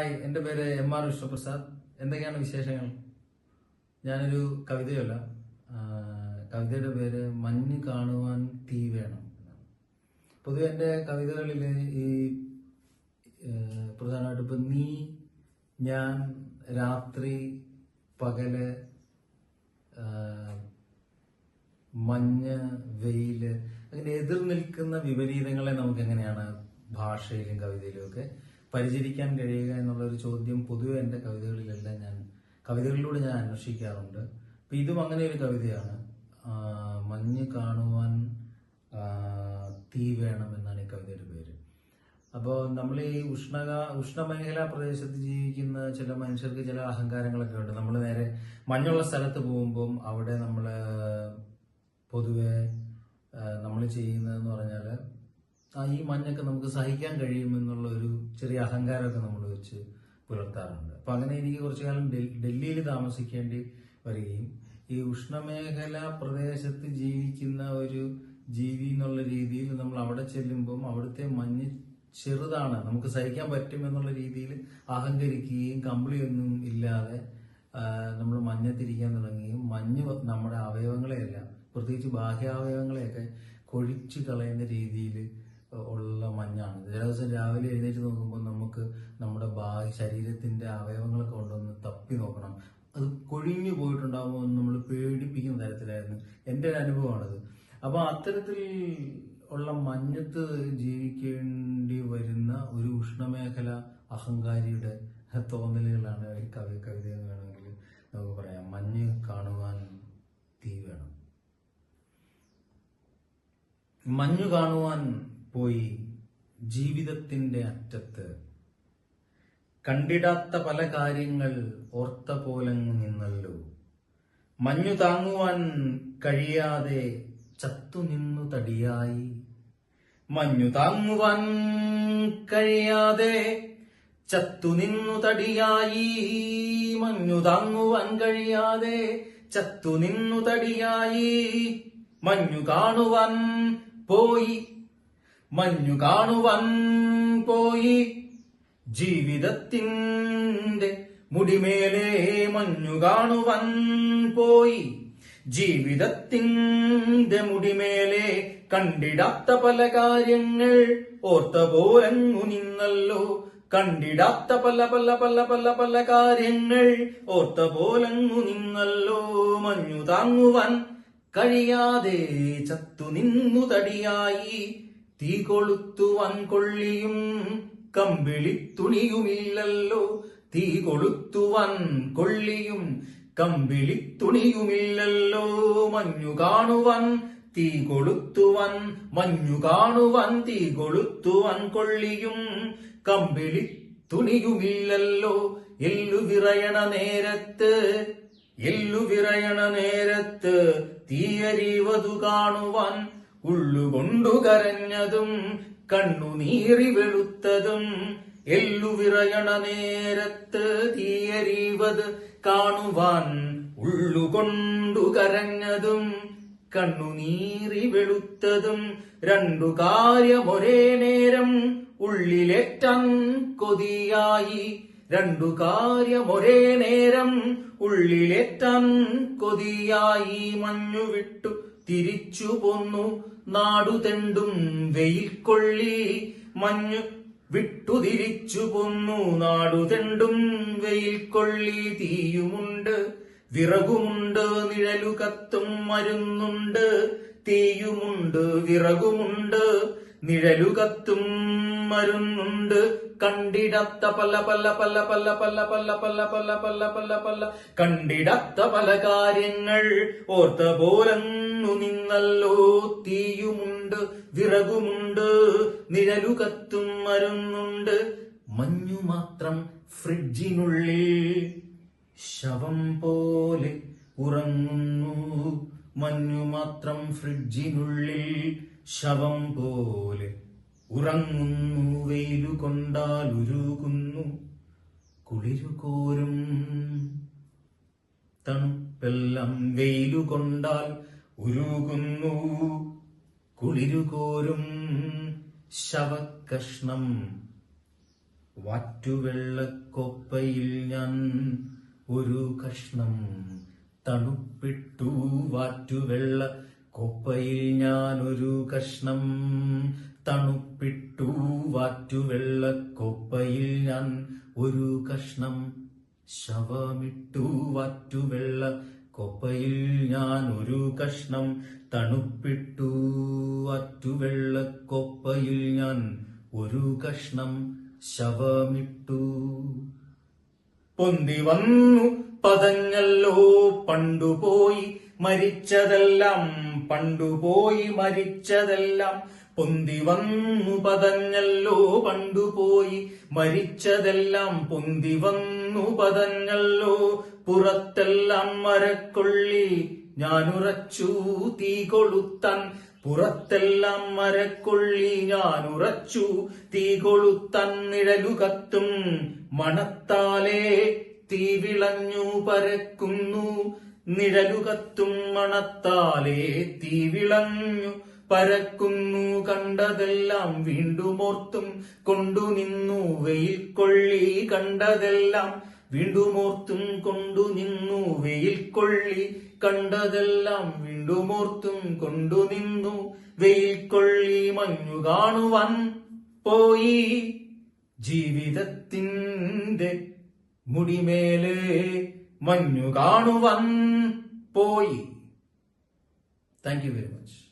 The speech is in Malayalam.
ഹായ് എന്റെ പേര് എം ആർ വിഷ്ണുപ്രസാദ് എന്തൊക്കെയാണ് വിശേഷങ്ങൾ? ഞാനൊരു കവിതയല്ല. കവിതയുടെ പേര് മഞ്ഞ് കാണുവാൻ തീ വേണം. പൊതുവെ എന്റെ കവിതകളിൽ ഈ പ്രധാനമായിട്ട് ഇപ്പം നീ ഞാൻ രാത്രി പകൽ മഞ്ഞ് വെയിൽ അങ്ങനെ എതിർ നിൽക്കുന്ന വിപരീതങ്ങളെ നമുക്ക് എങ്ങനെയാണ് ഭാഷയിലും കവിതയിലും ഒക്കെ പരിചരിക്കാൻ കഴിയുക എന്നുള്ള ഒരു ചോദ്യം പൊതുവെ എന്റെ കവിതകളിലെല്ലാം ഞാൻ കവിതകളിലൂടെ ഞാൻ അന്വേഷിക്കാറുണ്ട്. അപ്പം ഇതും അങ്ങനെ ഒരു കവിതയാണ്. മഞ്ഞ് കാണുവാൻ തീ വേണം എന്നാണ് ഈ കവിതയുടെ പേര്. അപ്പോൾ നമ്മൾ ഈ ഉഷ്ണക ഉഷ്ണമേഖലാ പ്രദേശത്ത് ജീവിക്കുന്ന ചില മനുഷ്യർക്ക് ചില അഹങ്കാരങ്ങളൊക്കെ ഉണ്ട്. നമ്മൾ നേരെ മഞ്ഞുള്ള സ്ഥലത്ത് പോകുമ്പം അവിടെ നമ്മൾ പൊതുവെ നമ്മൾ ചെയ്യുന്നതെന്ന് പറഞ്ഞാൽ ഈ മഞ്ഞൊക്കെ നമുക്ക് സഹിക്കാൻ കഴിയുമെന്നുള്ള ഒരു ചെറിയ അഹങ്കാരമൊക്കെ നമ്മൾ വെച്ച് പുലർത്താറുണ്ട്. അപ്പൊ അങ്ങനെ എനിക്ക് കുറച്ചു കാലം ഡൽഹിയിൽ താമസിക്കേണ്ടി വരികയും ഈ ഉഷ്ണമേഖല പ്രദേശത്ത് ജീവിക്കുന്ന ഒരു ജീവി എന്നുള്ള രീതിയിൽ നമ്മൾ അവിടെ ചെല്ലുമ്പം അവിടുത്തെ മഞ്ഞ് ചെറുതാണ് നമുക്ക് സഹിക്കാൻ പറ്റും എന്നുള്ള രീതിയിൽ അഹങ്കരിക്കുകയും കമ്പിളിയൊന്നും ഇല്ലാതെ നമ്മൾ മഞ്ഞത്തിരിക്കാൻ തുടങ്ങുകയും മഞ്ഞ് നമ്മുടെ അവയവങ്ങളെയെല്ലാം പ്രത്യേകിച്ച് ബാഹ്യാവയവങ്ങളെയൊക്കെ കൊഴിച്ചു കളയുന്ന രീതിയിൽ ഉള്ള മഞ്ഞാണ്. ചില ദിവസം രാവിലെ എഴുന്നേറ്റ് നോക്കുമ്പോൾ നമുക്ക് നമ്മുടെ ബാഹ്യ ശരീരത്തിന്റെ അവയവങ്ങളൊക്കെ കൊണ്ടുവന്ന് തപ്പി നോക്കണം. അത് കൊഴിഞ്ഞു പോയിട്ടുണ്ടാകുമ്പോൾ നമ്മൾ പേടിപ്പിക്കുന്ന തരത്തിലായിരുന്നു. എന്റെ ഒരു അനുഭവമാണത്. അപ്പൊ അത്തരത്തിൽ ഉള്ള മഞ്ഞത്ത് ജീവിക്കേണ്ടി വരുന്ന ഒരു ഉഷ്ണമേഖല അഹങ്കാരിയുടെ തോന്നലുകളാണ് കവി കവിത എന്ന് വേണമെങ്കിൽ നമുക്ക് പറയാം. മഞ്ഞ് കാണുവാൻ തീ വേണം. മഞ്ഞു കാണുവാൻ പോയി ജീവിതത്തിന്റെ അറ്റത്ത്. കണ്ടിടാത്ത പല കാര്യങ്ങൾ ഓർത്ത പോലങ്ങു നിന്നല്ലോ. മഞ്ഞു താങ്ങുവാൻ കഴിയാതെ ചത്തുനിന്നു തടിയായി. മഞ്ഞു താങ്ങുവാൻ കഴിയാതെ ചത്തുനിന്നു തടിയായി. മഞ്ഞു താങ്ങുവാൻ കഴിയാതെ ചത്തുനിന്നു തടിയായി. മഞ്ഞു കാണുവാൻ പോയി മഞ്ഞു കാണുവാൻ പോയി. ജീവിതത്തിന്റെ മുടിമേലെ മഞ്ഞു കാണുവാൻ പോയി. ജീവിതത്തിന്റെ മുടിമേലെ കണ്ടിടാത്ത പല കാര്യങ്ങൾ ഓർത്ത പോലങ്ങു നിന്നല്ലോ. കണ്ടിടാത്ത പല പല പല പല പല കാര്യങ്ങൾ ഓർത്ത പോലങ്ങു നിന്നല്ലോ. മഞ്ഞു താങ്ങുവാൻ കഴിയാതെ ചത്തു നിന്നു തടിയായി. തീ കൊളുത്തു വൻകൊള്ളിയും കമ്പിളി തുണിയുമില്ലല്ലോ. തീ കൊളുത്തു കൊള്ളിയും കമ്പിളി തുണിയുമില്ലല്ലോ. മഞ്ഞു കാണുവാൻ തീ കൊളുത്തുവൻ മഞ്ഞു കാണുവാൻ തീ കൊളുത്തുവൻ കൊള്ളിയും കമ്പിളി തുണിയുമില്ലല്ലോ. എല്ലു വിറയണ നേരത്ത് എല്ലു വിറയണ നേരത്ത് തീയരിവതു കാണുവാൻ ഉള്ളുകൊണ്ടു കരഞ്ഞതും കണ്ണുനീറി വെളുത്തതും എല്ലു വിറയണ നേരത്ത് തീയരിവത് കാണുവാൻ ഉള്ളുകൊണ്ടു കരഞ്ഞതും കണ്ണുനീറി വെളുത്തതും രണ്ടു കാര്യമൊരേ നേരം ഉള്ളിലേറ്റം കൊതിയായി രണ്ടു കാര്യമൊരേ നേരം ഉള്ളിലേറ്റം കൊതിയായി മഞ്ഞു വിട്ടു തിരിച്ചു പോന്നു. നാടുതെണ്ടും വെയിൽ കൊള്ളി മഞ്ഞു വിട്ടു തിരിച്ചു പോന്നു. നാടുതെണ്ടും വെയിൽ കൊള്ളി തീയുമുണ്ട്. വിറകുമുണ്ട് നിഴലു കത്തും മരുന്നുണ്ട്. തീയുമുണ്ട് വിറകുമുണ്ട്. നിഴലു കത്തും മരുന്നുണ്ട് കണ്ടിടത്ത പല പല പല പല പല പല പല പല പല പല പല കണ്ടിടത്ത പല കാര്യങ്ങൾ ഓർത്ത പോലന്നു നിന്നല്ലോ തീയുമുണ്ട് വിറകുമുണ്ട് നിഴലുകത്തും മരുന്നുണ്ട് മഞ്ഞു മാത്രം ഫ്രിഡ്ജിനുള്ളിൽ ശവം പോലെ ഉറങ്ങുന്നു മഞ്ഞു മാത്രം ഫ്രിഡ്ജിനുള്ളിൽ ശവം പോലെ ഉറങ്ങുന്നു വെയിലു കൊണ്ടാൽ ഉരുകുന്നു. കുളിരു കോരും തണുപ്പെല്ലാം വെയിലു കൊണ്ടാൽ ഉരുകുന്നു. കുളിരുകോരും ശവക്കഷ്ണം വാറ്റുവെള്ളക്കൊപ്പയിൽ ഞാൻ ഒരു കഷ്ണം തണുപ്പിട്ടു. വാറ്റുവെള്ള കൊപ്പയിൽ ഞാനൊരു കഷ്ണം തണുപ്പിട്ടു. വാറ്റുവെള്ള കൊപ്പയിൽ ഞാൻ ഒരു കഷ്ണം ശവമിട്ടു. വാറ്റുവെള്ള കൊപ്പയിൽ ഞാൻ ഒരു കഷ്ണം തണുപ്പിട്ടു. വാറ്റുവെള്ള കൊപ്പയിൽ ഞാൻ ഒരു കഷ്ണം ശവമിട്ടു. പൊന്തി വന്നു പതഞ്ഞല്ലോ. പണ്ടുപോയി മരിച്ചതെല്ലാം പണ്ടുപോയി മരിച്ചതെല്ലാം പൊന്തി വന്നു പതഞ്ഞല്ലോ. പണ്ടുപോയി മരിച്ചതെല്ലാം പൊന്തി വന്നു പതഞ്ഞല്ലോ. പുറത്തെല്ലാം മരക്കൊള്ളി ഞാനുറച്ചു തീ കൊളുത്താൻ. പുറത്തെല്ലാം മരക്കൊള്ളി ഞാനുറച്ചു തീ കൊളുത്താൻ. നിഴലു കത്തും മണത്താലേ തീ വിളഞ്ഞു പരക്കുന്നു. നിഴലു കത്തും മണത്താലേ തീ വിളഞ്ഞു പരക്കുന്നു കണ്ടതെല്ലാം വീണ്ടും ഓർത്തും കൊണ്ടു നിന്നു വെയിൽ കൊള്ളി കണ്ടതെല്ലാം വീണ്ടും ഓർത്തും കൊണ്ടു നിന്നു വെയിൽ കൊള്ളി കണ്ടതെല്ലാം വീണ്ടും ഓർത്തും കൊണ്ടു നിന്നു വെയിൽ കൊള്ളി മഞ്ഞു കാണുവാൻ പോയി. ജീവിതത്തിന്റെ മുടിമേലെ മഞ്ഞു കാണുവാൻ പോയി. Thank you very much